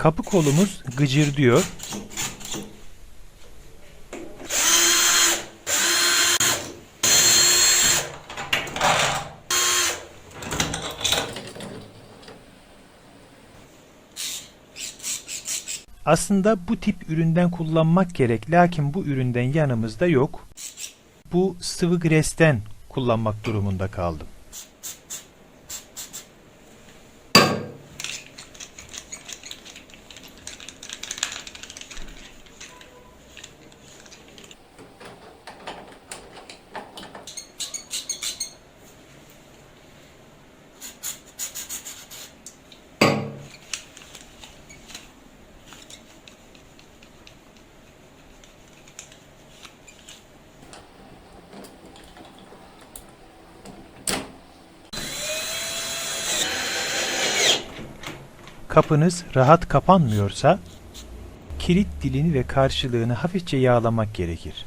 Kapı kolumuz gıcır diyor. Aslında bu tip üründen kullanmak gerek lakin bu üründen yanımızda yok. Bu sıvı gresten kullanmak durumunda kaldım. Kapınız rahat kapanmıyorsa kilit dilini ve karşılığını hafifçe yağlamak gerekir.